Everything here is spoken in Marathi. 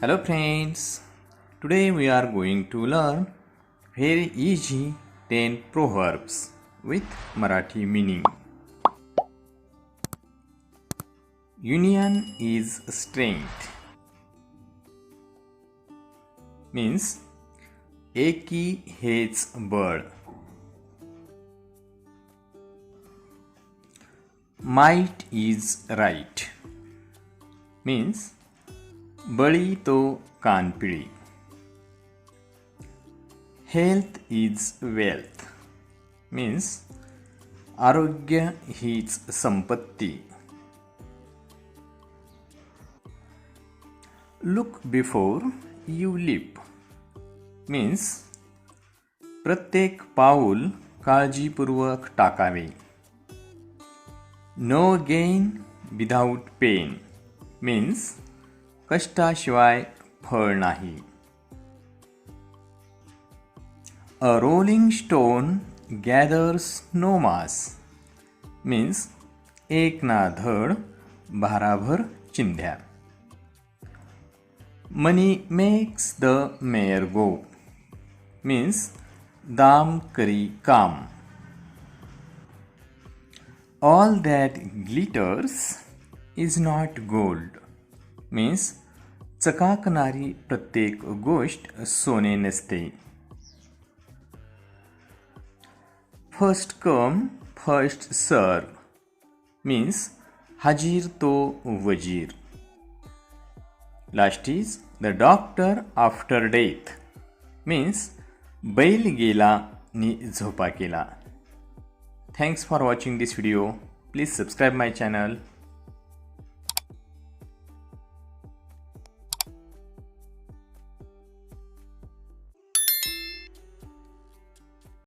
Hello friends, today we are going to learn very easy 10 proverbs with Marathi meaning. Union is strength means एकी हेच बळ माइट इज राईट मीन्स बळी तो कानपिळी. हेल्थ इज वेल्थ मीन्स आरोग्य हीच संपत्ती. Look before you leap means प्रत्येक पाऊल काळजीपूर्वक टाकावे. No gain without pain means कष्टाशिवाय फळ नाही. A rolling stone gathers no moss means एक ना धड भाराभर चिंध्या. Money makes the mare go means दाम करी काम. All that glitters is not gold means चकाकणारी प्रत्येक गोष्ट सोने नसते. First come first serve means हजीर तो वजीर. Last is the doctor after death means बैल गेला नि झोपा केला. Thanks for watching this video please subscribe my channel